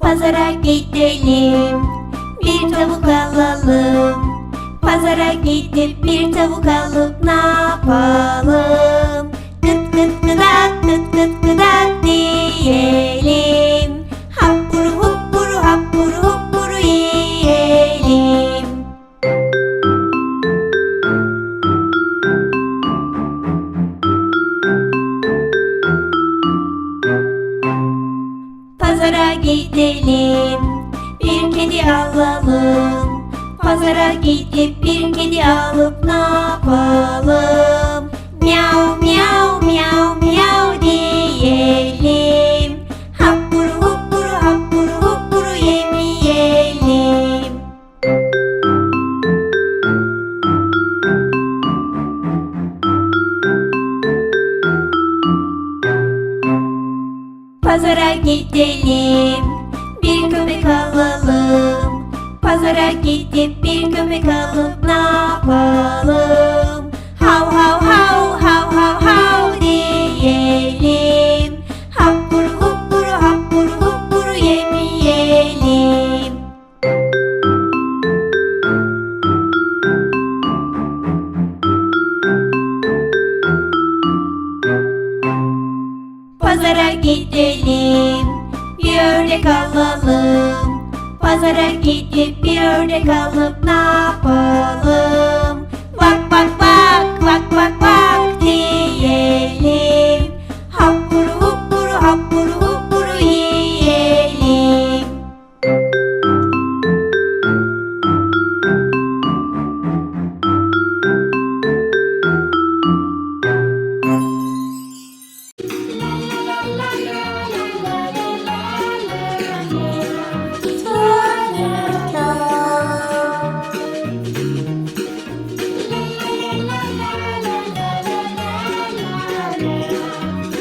Pazara gidelim, bir tavuk alalım. Pazara gidip bir tavuk alıp ne yapalım? Gıt gıt gıdak gıt gıt gıdak diyelim. Pazara gidelim, bir kedi alalım. Pazara gidip bir kedi alıp ne yapalım? Pazara gidelim, bir köpek alalım. Pazara gidip bir köpek alıp ne yapalım? Pazara gidelim, bir ördek alalım. Pazara gidip bir ördek alıp ne yapalım?